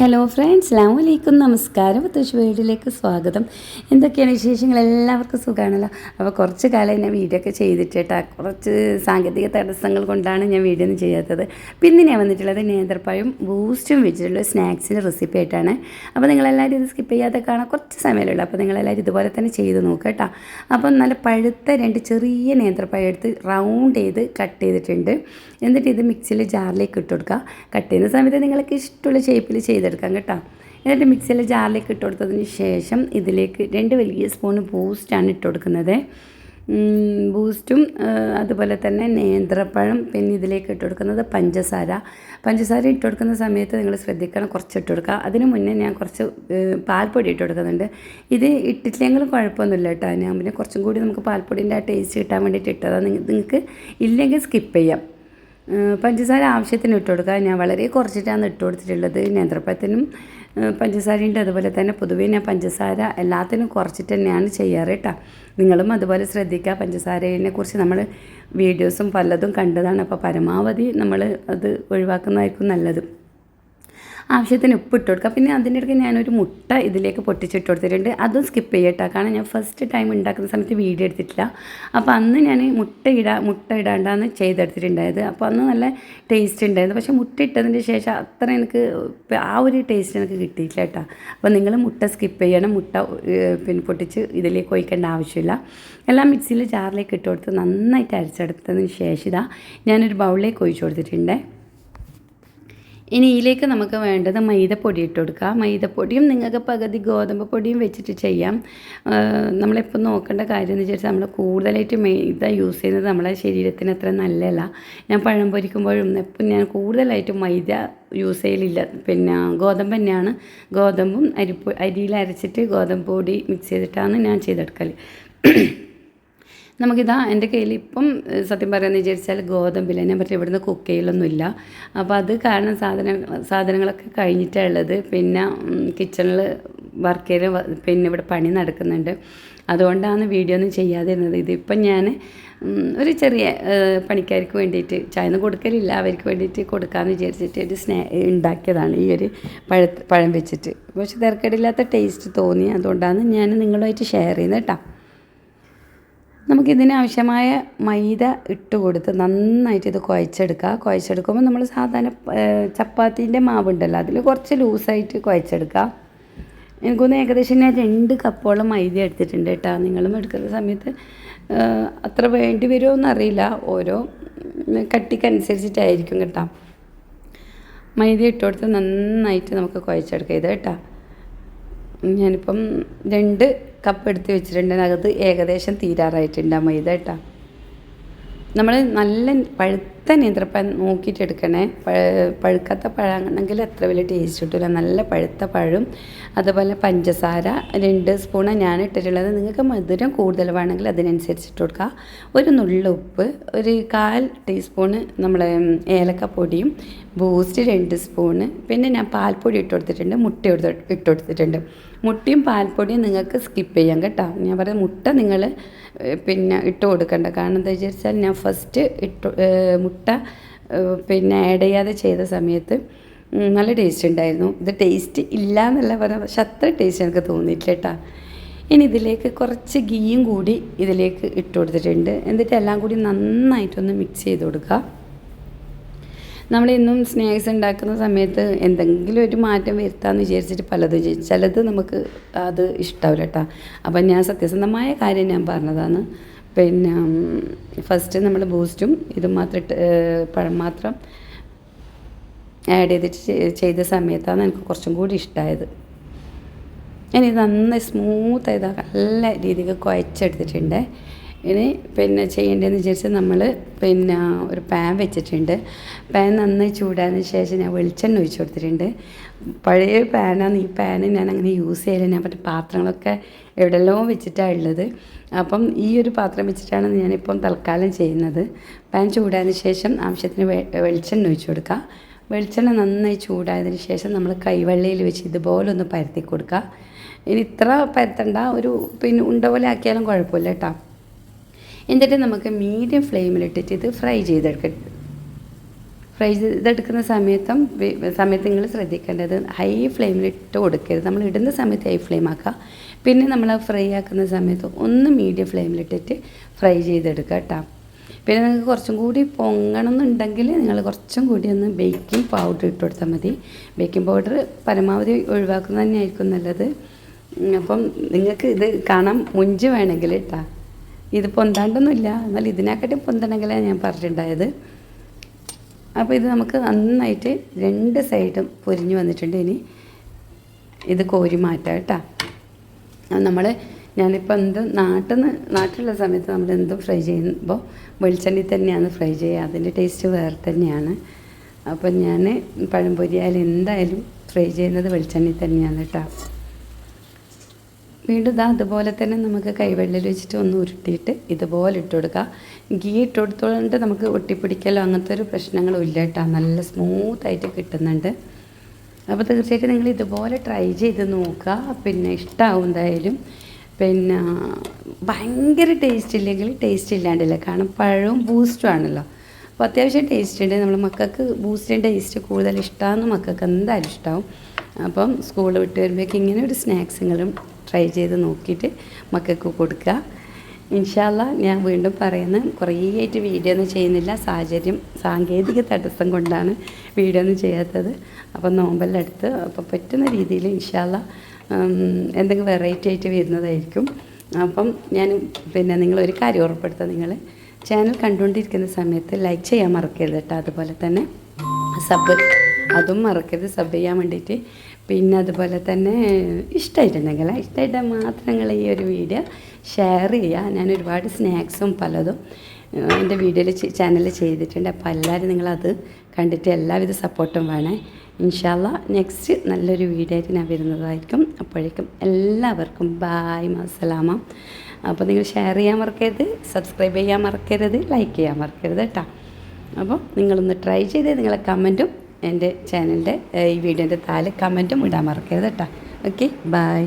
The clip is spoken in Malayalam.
ഹലോ ഫ്രണ്ട്സ് അസ്ലാം വലൈക്കും നമസ്കാരം തൃശ്ശൂർ വീട്ടിലേക്ക് സ്വാഗതം. എന്തൊക്കെയാണ് വിശേഷങ്ങൾ? എല്ലാവർക്കും സുഖമാണല്ലോ അപ്പോൾ കുറച്ച് കാലം ഞാൻ വീഡിയോ ഒക്കെ ചെയ്തിട്ട് കേട്ടോ. കുറച്ച് സാങ്കേതിക തടസ്സങ്ങൾ കൊണ്ടാണ് ഞാൻ വീഡിയോ ഒന്നും ചെയ്യാത്തത്. പിന്നെ ഞാൻ വന്നിട്ടുള്ളത് നേന്ത്രപ്പഴം ബൂസ്റ്റും വെച്ചിട്ടുള്ള സ്നാക്സിന്റെ റെസിപ്പി ആയിട്ടാണ്. അപ്പോൾ നിങ്ങളെല്ലാവരും ഇത് സ്കിപ്പ് ചെയ്യാതെ കാണാൻ കുറച്ച് സമയമുള്ളൂ. അപ്പോൾ നിങ്ങളെല്ലാവരും ഇതുപോലെ തന്നെ ചെയ്ത് നോക്കുക കേട്ടോ. അപ്പം നല്ല പഴുത്ത രണ്ട് ചെറിയ നേന്ത്രപ്പഴം എടുത്ത് റൗണ്ട് ചെയ്ത് കട്ട് ചെയ്തിട്ടുണ്ട്. എന്നിട്ട് ഇത് മിക്സിയിൽ ജാറിലേക്ക് ഇട്ട് കൊടുക്കുക. കട്ട് ചെയ്യുന്ന സമയത്ത് നിങ്ങൾക്ക് ഇഷ്ടമുള്ള ഷേപ്പിൽ ചെയ്തെടുക്കാം കേട്ടോ. എന്നിട്ട് മിക്സിയിൽ ജാറിലേക്ക് ഇട്ട് കൊടുത്തതിന് ശേഷം ഇതിലേക്ക് രണ്ട് വലിയ സ്പൂൺ ബൂസ്റ്റാണ് ഇട്ട് കൊടുക്കുന്നത്. ബൂസ്റ്റും അതുപോലെ തന്നെ നേന്ത്രപ്പഴം പിന്നെ ഇതിലേക്ക് ഇട്ട് കൊടുക്കുന്നത് പഞ്ചസാര. പഞ്ചസാര ഇട്ട് കൊടുക്കുന്ന സമയത്ത് നിങ്ങൾ ശ്രദ്ധിക്കണം കുറച്ച് ഇട്ട് കൊടുക്കുക. അതിന് മുന്നേ ഞാൻ കുറച്ച് പാൽപ്പൊടി ഇട്ട് കൊടുക്കുന്നുണ്ട്. ഇത് ഇട്ടിട്ടില്ലെങ്കിലും കുഴപ്പമൊന്നുമില്ല കേട്ടോ. ഞാൻ പിന്നെ കുറച്ചും കൂടി നമുക്ക് പാൽപ്പൊടിന്റെ ആ ടേസ്റ്റ് കിട്ടാൻ വേണ്ടിയിട്ട് ഇട്ടതാണ് നിങ്ങൾക്ക് ഇല്ലെങ്കിൽ സ്കിപ്പ് ചെയ്യാം. പഞ്ചസാര ആവശ്യത്തിന് ഇട്ട് കൊടുക്കുക. ഞാൻ വളരെ കുറച്ചിട്ടാണ് ഇട്ട് കൊടുത്തിട്ടുള്ളത്. നേന്ത്രപ്പഴത്തിനും പഞ്ചസാരയുണ്ട്. അതുപോലെ തന്നെ പൊതുവേ ഞാൻ പഞ്ചസാര എല്ലാത്തിനും കുറച്ചിട്ട് തന്നെയാണ് ചെയ്യാറ് കേട്ടോ. നിങ്ങളും അതുപോലെ ശ്രദ്ധിക്കുക. പഞ്ചസാരയെ കുറിച്ച് നമ്മൾ വീഡിയോസും പലതും കണ്ടതാണ്. അപ്പോൾ പരമാവധി നമ്മൾ അത് ഒഴിവാക്കുന്നതായിരിക്കും നല്ലത്. ആവശ്യത്തിന് ഉപ്പ് ഇട്ട് കൊടുക്കുക. പിന്നെ അതിന്റെ ഇടയ്ക്ക് ഞാനൊരു മുട്ട ഇതിലേക്ക് പൊട്ടിച്ചിട്ട് കൊടുത്തിട്ടുണ്ട്. അതും സ്കിപ്പ് ചെയ്യട്ടോ. കാരണം ഞാൻ ഫസ്റ്റ് ടൈം ഉണ്ടാക്കുന്ന സമയത്ത് വീഡിയോ എടുത്തിട്ടില്ല. അപ്പോൾ അന്ന് ഞാൻ മുട്ട ഇടാ മുട്ട ഇടാണ്ടാന്ന് ചെയ്തെടുത്തിട്ടുണ്ടായത്. അപ്പോൾ അന്ന് നല്ല ടേസ്റ്റ് ഉണ്ടായിരുന്നു. പക്ഷേ മുട്ട ഇട്ടതിന് ശേഷം അത്ര എനിക്ക് ആ ഒരു ടേസ്റ്റ് എനിക്ക് കിട്ടിയിട്ടില്ല കേട്ടോ. അപ്പോൾ നിങ്ങൾ മുട്ട സ്കിപ്പ് ചെയ്യണം. മുട്ട പിന്നെ പൊട്ടിച്ച് ഇതിലേക്ക് ഒഴിക്കേണ്ട ആവശ്യമില്ല. എല്ലാം മിക്സിയിൽ ജാറിലേക്ക് ഇട്ട് കൊടുത്ത് നന്നായിട്ട് അരച്ചെടുത്തതിന് ശേഷം ഇതാ ഞാനൊരു ബൗളിലേക്ക് ഒഴിച്ചു കൊടുത്തിട്ടുണ്ട്. ഇനി ഇതിലേക്ക് നമുക്ക് വേണ്ടത് മൈദപ്പൊടി ഇട്ട് മൈദപ്പൊടിയും നിങ്ങൾക്ക് പകുതി ഗോതമ്പ് പൊടിയും വെച്ചിട്ട് ചെയ്യാം. നമ്മളിപ്പോൾ നോക്കേണ്ട കാര്യം എന്ന് വെച്ചാൽ നമ്മൾ കൂടുതലായിട്ട് മൈദ യൂസ് ചെയ്യുന്നത് നമ്മളെ ശരീരത്തിന് അത്ര നല്ലതല്ല. ഞാൻ പഴം പൊരിക്കുമ്പോഴും ഇപ്പം ഞാൻ കൂടുതലായിട്ട് മൈദ യൂസ് ചെയ്യലില്ല. പിന്നെ ഗോതമ്പ് തന്നെയാണ്. ഗോതമ്പും അരിപ്പൊ അരിയിൽ അരച്ചിട്ട് ഗോതമ്പ് പൊടി മിക്സ് ചെയ്തിട്ടാണ് ഞാൻ ചെയ്തെടുക്കൽ നമുക്കിതാ എന്റെ കയ്യിൽ ഇപ്പം സത്യം പറയാമെന്ന് വിചാരിച്ചാൽ ഗോതമ്പില്ല ഞാൻ പറ്റില്ല ഇവിടുന്ന് കുക്ക് ചെയ്യലൊന്നുമില്ല. അപ്പോൾ അത് കാരണം സാധന സാധനങ്ങളൊക്കെ കഴിഞ്ഞിട്ടാണ് ഉള്ളത്. പിന്നെ കിച്ചണിൽ വർക്ക് ചെയ്ത് പിന്നെ ഇവിടെ പണി നടക്കുന്നുണ്ട്. അതുകൊണ്ടാണ് വീഡിയോ ഒന്നും ചെയ്യാതിരുന്നത്. ഇതിപ്പം ഞാൻ ഒരു ചെറിയ പണിക്കാർക്ക് വേണ്ടിയിട്ട് ചായ ഒന്നും കൊടുക്കലില്ല അവർക്ക് വേണ്ടിയിട്ട് കൊടുക്കാമെന്ന് വിചാരിച്ചിട്ട് ഒരു സ്നേ ഉണ്ടാക്കിയതാണ് ഈ ഒരു പഴ പഴം വെച്ചിട്ട്. പക്ഷെ തിരക്കടില്ലാത്ത ടേസ്റ്റ് തോന്നി. അതുകൊണ്ടാണ് ഞാൻ നിങ്ങളുമായിട്ട് ഷെയർ ചെയ്യുന്നത് കേട്ടോ. നമുക്കിതിന് ആവശ്യമായ മൈദ ഇട്ട് കൊടുത്ത് നന്നായിട്ട് ഇത് കുഴച്ചെടുക്കുക. കുഴച്ചെടുക്കുമ്പോൾ നമ്മൾ സാധാരണ ചപ്പാത്തിന്റെ മാവുണ്ടല്ലോ അതിൽ കുറച്ച് ലൂസായിട്ട് കുഴച്ചെടുക്കുക. എനിക്കൊന്ന് ഏകദേശം ഞാൻ രണ്ട് കപ്പോളം മൈദ എടുത്തിട്ടുണ്ട് കേട്ടോ. നിങ്ങളും എടുക്കുന്ന സമയത്ത് അത്ര വേണ്ടി വരുമോ എന്നറിയില്ല ഓരോ കട്ടിക്കനുസരിച്ചിട്ടായിരിക്കും കേട്ടോ. മൈദ ഇട്ട് കൊടുത്ത് നന്നായിട്ട് നമുക്ക് കുഴച്ചെടുക്കുക. ഇത് കേട്ടോ. ഞാനിപ്പം രണ്ട് കപ്പ് എടുത്ത് വെച്ചിട്ടുണ്ടെങ്കിൽ അകത്ത് ഏകദേശം തീരാറായിട്ടുണ്ട് ആ മൈദ കേട്ടോ. നമ്മൾ നല്ല പഴുത്ത നേന്ത്രപ്പഴം നോക്കിയിട്ട് എടുക്കണേ പഴ- പഴുക്കാത്ത പഴമാണെങ്കിൽ അത്ര വലിയ ടേസ്റ്റ് കിട്ടില്ല നല്ല പഴുത്ത പഴം അതുപോലെ പഞ്ചസാര രണ്ട് സ്പൂണ് ഞാൻ ഇട്ടിട്ടുള്ളത് നിങ്ങൾക്ക് മധുരം കൂടുതൽ വേണമെങ്കിൽ അതിനനുസരിച്ച് ഇട്ട് കൊടുക്കുക ഒരു നുള്ള ഉപ്പ് ഒരു കാൽ ടീസ്പൂണ് നമ്മളെ ഏലക്കപ്പൊടിയും ബൂസ്റ്റ് രണ്ട് സ്പൂണ് പിന്നെ ഞാൻ പാൽപ്പൊടി ഇട്ട് കൊടുത്തിട്ടുണ്ട്. മുട്ട ഇട്ട് കൊടുത്തിട്ടുണ്ട്. മുട്ടയും പാൽപ്പൊടിയും നിങ്ങൾക്ക് സ്കിപ്പ് ചെയ്യാം കേട്ടോ. ഞാൻ പറയുന്നത് മുട്ട നിങ്ങൾ പിന്നെ ഇട്ട് കൊടുക്കണ്ട. കാരണം എന്താ വിചാരിച്ചാൽ ഞാൻ ഫസ്റ്റ് ഇട്ട് മുട്ട പിന്നെ ആഡ് ചെയ്യാതെ ചെയ്ത സമയത്ത് നല്ല ടേസ്റ്റ് ഉണ്ടായിരുന്നു. ഇത് ടേസ്റ്റ് ഇല്ല എന്നല്ല പറഞ്ഞാൽ പക്ഷെ അത്ര ടേസ്റ്റ് എനിക്ക് തോന്നിയിട്ടില്ല കേട്ടോ. ഇനി ഇതിലേക്ക് കുറച്ച് ഗീയും കൂടി ഇതിലേക്ക് ഇട്ട് കൊടുത്തിട്ടുണ്ട്. എന്നിട്ട് എല്ലാം കൂടി നന്നായിട്ടൊന്ന് മിക്സ് ചെയ്ത് കൊടുക്കുക. നമ്മൾ ഇന്നും സ്നാക്സ് ഉണ്ടാക്കുന്ന സമയത്ത് എന്തെങ്കിലും ഒരു മാറ്റം വരുത്താമെന്ന് വിചാരിച്ചിട്ട് പലതും ചെയ്യും. ചിലത് നമുക്ക് അത് ഇഷ്ടാവില്ല കേട്ടോ. അപ്പം ഞാൻ സത്യസന്ധമായ കാര്യം ഞാൻ പറഞ്ഞതാണ്. പിന്നെ ഫസ്റ്റ് നമ്മൾ ബൂസ്റ്റും ഇതും മാത്രം ഇട്ട് പഴം മാത്രം ആഡ് ചെയ്തിട്ട് ചെയ്ത സമയത്താണ് എനിക്ക് കുറച്ചും കൂടി ഇഷ്ടമായത് ഞാനിത് നന്നായി സ്മൂത്ത് ആയത് നല്ല രീതിക്ക് കുഴച്ചെടുത്തിട്ടുണ്ട്. ഇനി പിന്നെ ചെയ്യേണ്ടതെന്ന് വിചാരിച്ച് നമ്മൾ പിന്നെ ഒരു പാൻ വെച്ചിട്ടുണ്ട്. പാൻ നന്നായി ചൂടായതിന് ശേഷം ഞാൻ വെളിച്ചെണ്ണ ഒഴിച്ചു കൊടുത്തിട്ടുണ്ട്. പഴയ പാനാണ് ഈ പാന് ഞാൻ അങ്ങനെ യൂസ് ചെയ്യലില്ല. ഞാൻ മറ്റേ പാത്രങ്ങളൊക്കെ എവിടെല്ലോ വെച്ചിട്ടാണ് ഉള്ളത്. അപ്പം ഈ ഒരു പാത്രം വെച്ചിട്ടാണ് ഞാനിപ്പം തൽക്കാലം ചെയ്യുന്നത്. പാൻ ചൂടായതിന് ശേഷം ആവശ്യത്തിന് വെളിച്ചെണ്ണ ഒഴിച്ചു കൊടുക്കുക വെളിച്ചെണ്ണ നന്നായി ചൂടായതിന് ശേഷം നമ്മൾ കൈവെള്ളയിൽ വെച്ച് ഇതുപോലെ ഒന്ന് പരത്തി കൊടുക്കുക ഇനി ഇത്ര പരത്തണ്ട. ഒരു പിന്നെ ഉണ്ട പോലെ ആക്കിയാലും കുഴപ്പമില്ല കേട്ടോ. എന്നിട്ട് നമുക്ക് മീഡിയം ഫ്ലെയിമിലിട്ടിട്ട് ഇത് ഫ്രൈ ചെയ്തെടുക്ക ഫ്രൈ ചെയ്തെടുക്കുന്ന സമയത്തും സമയത്ത് നിങ്ങൾ ശ്രദ്ധിക്കേണ്ടത് ഹൈ ഫ്ലെയിമിൽ ഇട്ട് കൊടുക്കരുത്. നമ്മൾ ഇടുന്ന സമയത്ത് ഹൈ ഫ്ലെയിം ആക്കുക പിന്നെ നമ്മൾ ഫ്രൈ ആക്കുന്ന സമയത്ത് ഒന്ന് മീഡിയം ഫ്ലെയിമിലിട്ടിട്ട് ഫ്രൈ ചെയ്തെടുക്കുക കേട്ടോ പിന്നെ നിങ്ങൾക്ക് കുറച്ചും കൂടി പൊങ്ങണം എന്നുണ്ടെങ്കിൽ നിങ്ങൾ കുറച്ചും കൂടി ഒന്ന് ബേക്കിംഗ് പൗഡർ ഇട്ട് കൊടുത്താൽ മതി. ബേക്കിംഗ് പൗഡർ പരമാവധി ഒഴിവാക്കുന്നത് തന്നെയായിരിക്കും നല്ലത്. അപ്പം നിങ്ങൾക്ക് ഇത് കാണാൻ മുഞ്ച് വേണമെങ്കിൽ ഇട്ടാ ഇത് പൊന്താണ്ടൊന്നുമില്ല. എന്നാൽ ഇതിനെക്കാട്ടും പൊന്തണമെങ്കിലാണ് ഞാൻ പറഞ്ഞിട്ടുണ്ടായത്. അപ്പോൾ ഇത് നമുക്ക് നന്നായിട്ട് രണ്ട് സൈഡും പൊരിഞ്ഞ് വന്നിട്ടുണ്ട് ഇനി. ഇത് കോരി മാറ്റാം കേട്ടോ. നമ്മൾ ഞാനിപ്പോൾ എന്ത് നാട്ടിൽ നിന്ന് നാട്ടിലുള്ള സമയത്ത് നമ്മൾ എന്തും ഫ്രൈ ചെയ്യുമ്പോൾ വെളിച്ചെണ്ണയിൽ തന്നെയാണ് ഫ്രൈ ചെയ്യുക. അതിന്റെ ടേസ്റ്റ് വേറെ തന്നെയാണ്. അപ്പം ഞാൻ പഴംപൊരി ആയാലും എന്തായാലും ഫ്രൈ ചെയ്യുന്നത് വെളിച്ചെണ്ണയിൽ തന്നെയാണ് കേട്ടോ. വീണ്ടും ഇതാ അതുപോലെ തന്നെ നമുക്ക് കൈവെള്ളിൽ വെച്ചിട്ട് ഒന്ന് ഉരുട്ടിയിട്ട് ഇതുപോലെ ഇട്ട് കൊടുക്കുക ഗീ ഇട്ട് കൊടുത്തോണ്ട് നമുക്ക് ഒട്ടിപ്പിടിക്കലോ അങ്ങനത്തെ ഒരു പ്രശ്നങ്ങളും ഇല്ല കേട്ടോ. നല്ല സ്മൂത്തായിട്ട് കിട്ടുന്നുണ്ട്. അപ്പോൾ തീർച്ചയായിട്ടും നിങ്ങൾ ഇതുപോലെ ട്രൈ ചെയ്ത് നോക്കുക. പിന്നെ ഇഷ്ടമാവും എന്തായാലും. പിന്നെ ഭയങ്കര ടേസ്റ്റ് ഇല്ലെങ്കിൽ ടേസ്റ്റ് ഇല്ലാണ്ടില്ല. കാരണം പഴവും ബൂസ്റ്റും ആണല്ലോ. അപ്പോൾ അത്യാവശ്യം ടേസ്റ്റ് ഉണ്ട്. നമ്മൾ മക്കൾക്ക് ബൂസ്റ്റിന്റെ ടേസ്റ്റ് കൂടുതൽ ഇഷ്ടമാണെന്ന് മക്കൾക്ക് എന്തായാലും ഇഷ്ടമാവും അപ്പം സ്കൂൾ വിട്ട് വരുമ്പോഴേക്ക് ഇങ്ങനെ ഒരു സ്നാക്സുകളും ട്രൈ ചെയ്ത് നോക്കിയിട്ട് മക്കൾക്ക് കൊടുക്കുക. ഇൻഷാല്ല ഞാൻ വീണ്ടും പറയുന്നത് കുറേ ആയിട്ട് വീഡിയോ ഒന്നും ചെയ്യുന്നില്ല. സാഹചര്യം സാങ്കേതിക തടസ്സം കൊണ്ടാണ് വീഡിയോ ഒന്നും ചെയ്യാത്തത്. അപ്പം നോമ്പെല്ലാം അപ്പം പറ്റുന്ന രീതിയിൽ ഇൻഷാല്ല എന്തെങ്കിലും വെറൈറ്റി ആയിട്ട് വരുന്നതായിരിക്കും. അപ്പം ഞാൻ പിന്നെ നിങ്ങൾ ഒരു കാര്യം ഉറപ്പെടുത്തുക നിങ്ങൾ ചാനൽ കണ്ടുകൊണ്ടിരിക്കുന്ന സമയത്ത് ലൈക്ക് ചെയ്യാൻ മറക്കരുത് കേട്ടോ. അതുപോലെ തന്നെ സബ് അതും മറക്കരുത് സബ് ചെയ്യാൻ വേണ്ടിയിട്ട്. പിന്നെ അതുപോലെ തന്നെ ഇഷ്ടമായിട്ടുണ്ടെങ്കിൽ ഇഷ്ടമായിട്ട് മാത്രം നിങ്ങൾ ഈ ഒരു വീഡിയോ ഷെയർ ചെയ്യുക. ഞാൻ ഒരുപാട് സ്നാക്സും പലതും എന്റെ വീഡിയോയിൽ ചാനലിൽ ചെയ്തിട്ടുണ്ട്. അപ്പോൾ എല്ലാവരും നിങ്ങളത് കണ്ടിട്ട് എല്ലാവിധ സപ്പോർട്ടും വേണേ. ഇൻഷാല്ല നെക്സ്റ്റ് നല്ലൊരു വീഡിയോ ആയിട്ട് ഞാൻ വരുന്നതായിരിക്കും. അപ്പോഴേക്കും എല്ലാവർക്കും ബായ് മസലാമ. അപ്പോൾ നിങ്ങൾ ഷെയർ ചെയ്യാൻ മറക്കരുത് സബ്സ്ക്രൈബ് ചെയ്യാൻ മറക്കരുത് ലൈക്ക് ചെയ്യാൻ മറക്കരുത് കേട്ടോ അപ്പോൾ നിങ്ങളൊന്ന് ട്രൈ ചെയ്ത് നിങ്ങളെ കമന്റും എന്റെ ചാനലിന്റെ ഈ വീഡിയോന്റെ താൽ കമന്റും ഇടാൻ മറക്കരുത് കേട്ടോ ഓക്കെ ബായ്